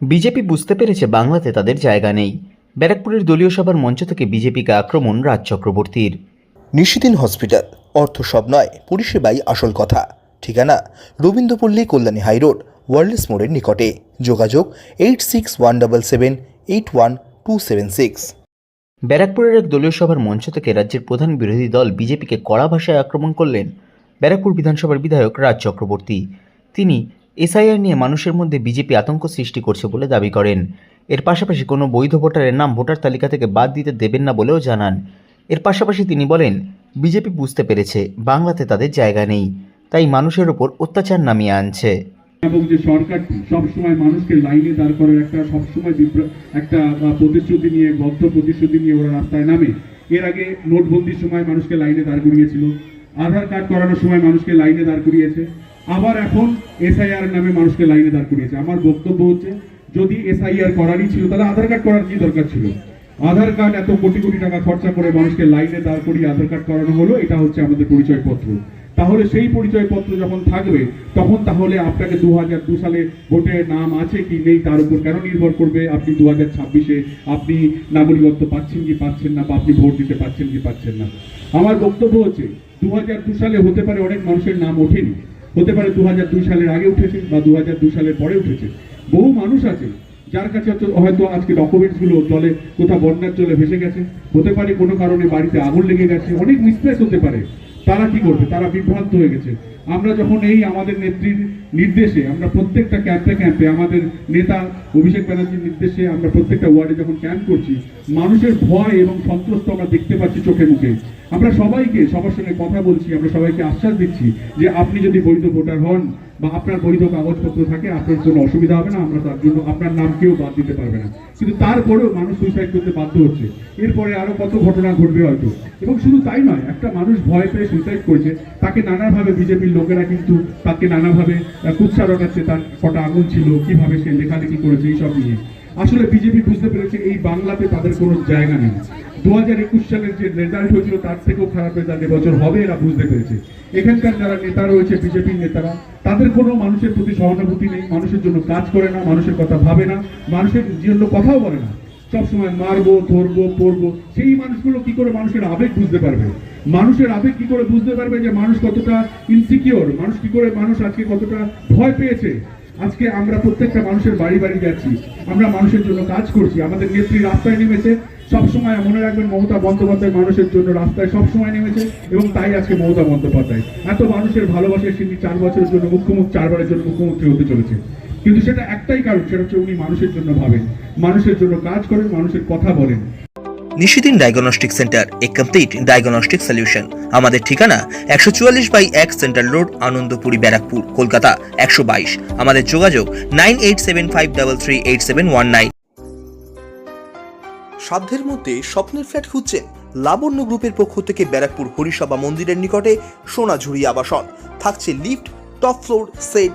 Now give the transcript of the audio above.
BJP বুঝতে পেরেছে বাংলাতে তাদের জায়গা নেই। ব্যারাকপুরের দলীয় সভার মঞ্চ থেকে বিজেপিকে আক্রমণ রাজ চক্রবর্তীর। নিশিদিন হসপিটাল অর্থ সব নয় পরিষেবাই আসল কথা। ঠিকানা রবীন্দ্রপল্লী কল্যাণী হাইরোড ওয়ার্ল্ডস মোড়ের নিকটে। যোগাযোগ eight six one double seven eight one two seven six. ব্যারাকপুরের এক দলীয় সভার মঞ্চ থেকে রাজ্যের প্রধান বিরোধী দল বিজেপিকে কড়া ভাষায় আক্রমণ করলেন ব্যারাকপুর বিধানসভার বিধায়ক রাজ চক্রবর্তী। তিনি এসআইআর নিয়ে মানুষের মধ্যে বিজেপি আতঙ্ক সৃষ্টি করছে বলে দাবি করেন। এর পাশাপাশি কোনো বৈধ ভোটারের নাম ভোটার তালিকা থেকে বাদ দিতে দেবেন না বলেও জানান। এর পাশাপাশি তিনি বলেন, বিজেপি বুঝতে পেরেছে, বাংলাতে তাদের জায়গা নেই, তাই মানুষের ওপর অত্যাচার নামিয়ে আনছে। এবং যে সরকার সবসময় মানুষকে লাইনে দাঁড় করার একটা, সবসময় একটা প্রতিশ্রুতি নিয়ে, বদ্ধ প্রতিশ্রুতি নিয়ে ওরা রাস্তায় নামে। এর আগে নোটবন্দির সময় মানুষকে লাইনে দাঁড় করিয়েছিল। আধার কার্ড করানোর সময় মানুষকে লাইনে দাঁড় করিয়েছে। আবার এখন এসআইআর নামে মানুষকে লাইনে দাঁড় করিয়েছে। আমার বক্তব্য হচ্ছে, যদি এসআইআর করারই ছিল, তাহলে আধার কার্ড করার কি দরকার ছিল? আধার কার্ড এত কোটি কোটি টাকা খরচা করে মানুষকে লাইনে দাঁড় করিয়ে আধার কার্ড করানো হলো, এটা হচ্ছে আমাদের পরিচয়পত্র। তাহলে সেই পরিচয়পত্র যখন থাকবে, তখন তাহলে আপনাকে দু হাজার দু সালে ভোটের নাম আছে কি নেই তার উপর কেন নির্ভর করবে? আপনি দু হাজার ছাব্বিশে আপনি নাগরিকত্ব পাচ্ছেন কি পাচ্ছেন না, বা আপনি ভোট দিতে পাচ্ছেন কি পাচ্ছেন না। আমার বক্তব্য হচ্ছে দু হাজার দু সালে হতে পারে অনেক মানুষের নাম ওঠেনি। হতে পারে দু হাজার দুই সালের আগে উঠেছে বা দু হাজার দুই সালের পরে উঠেছে। বহু মানুষ আছে, যার কাছে হয়তো- আজকে ডকুমেন্টসগুলো জলে কোথাও বন্যার জলে ভেসে গেছে। হতে পারে কোনো কারণে বাড়িতে আগুন লেগে গেছে। অনেক মিসপ্লেস হতে পারে। তারা কি করবে? তারা বিভ্রান্ত হয়ে গেছে। আমরা যখন এই আমাদের নেত্রীর নির্দেশে, আমরা প্রত্যেকটা ক্যাম্পে ক্যাম্পে আমাদের নেতা অভিষেক ব্যানার্জির নির্দেশে আমরা প্রত্যেকটা ওয়ার্ডে যখন ক্যাম্প করছি, মানুষের ভয় এবং সন্ত্রস্ত আমরা দেখতে পাচ্ছি চোখে মুখে। আমরা সবাইকে, সবার সঙ্গে কথা বলছি, আমরা সবাইকে আশ্বাস দিচ্ছি যে আপনি যদি বৈধ ভোটার হন বা আপনার বৈধ কাগজপত্র থাকে, আপনার কোনো অসুবিধা হবে না, আমরা তার জন্য আপনার নাম কেউ বাদ দিতে পারবে না। কিন্তু তারপরেও মানুষ সুইসাইড করতে বাধ্য হচ্ছে। এরপরে আরও কত ঘটনা ঘটবে হয়তো। এবং শুধু তাই নয়, একটা মানুষ ভয় পেয়ে সুইসাইড করেছে তাকে নানাভাবে বিজেপির লোকেরা কিন্তু তাকে নানাভাবে কুৎসা রটাচ্ছে তার কটা আগুন ছিল, কীভাবে সে লেখালেখি করেছে এইসব নিয়ে। আসলে বিজেপি বুঝতে পেরেছে এই বাংলাতে তাদের কোনো জায়গা নেই। দু হাজার একুশ সালের যে রেজাল্ট হয়েছিল, তার থেকেও খারাপ রেজাল্ট এবছর হবে এরা বুঝতে পেরেছে। এখানকার যারা নেতা রয়েছে, বিজেপির নেতারা, তাদের কোনো মানুষের প্রতি সহানুভূতি নেই, মানুষের জন্য কাজ করে না, মানুষের কথা ভাবে না, মানুষের জন্য কথাও বলে না। সবসময় মারবো, ধরবো, পড়ব। সেই মানুষগুলো কি করে মানুষের আবেগ বুঝতে পারবে? মানুষের আবেগ কি করে বুঝতে পারবে যে মানুষ কতটা ইনসিকিওর মানুষ কি করে মানুষ আজকে কতটা ভয় পেয়েছে? আজকে আমরা প্রত্যেকটা মানুষের বাড়ি বাড়ি যাচ্ছি। আমরা মানুষের জন্য কাজ করছি। আমাদের নেত্রী রাস্তায় নেমেছে। সবসময় মনে রাখবেন, মমতা বন্দ্যোপাধ্যায় মানুষের জন্য রাস্তায় সবসময় নেমেছে এবং তাই আজকে মমতা বন্দ্যোপাধ্যায়। এত মানুষের ভালোবাসায় তিনি চার বছরের জন্য মুখ্যমন্ত্রী, চারবারের জন্য মুখ্যমন্ত্রী হতে চলেছে কিন্তু সেটা একটাই কারণ সেটা হচ্ছে উনি মানুষের জন্য ভাবেন মানুষের জন্য কাজ করেন মানুষের কথা বলেন। Nishidin diagnostic centre a complete diagnostic solution আমাদের ঠিকানা একশো চুয়াল্লিশ বাই এক সেন্ট্রাল রোড আনন্দপুরি ব্যারাকপুর কলকাতা একশো বাইশ। আমাদের যোগাযোগ nine eight seven five double three eight seven one nine. সাধ্যের মধ্যে স্বপ্নের ফ্ল্যাট খুঁজছেন লাবণ্য গ্রুপের পক্ষ থেকে ব্যারাকপুর হরিসভা মন্দিরের নিকটে সোনাঝুরি আবাসন। থাকছে lift top floor set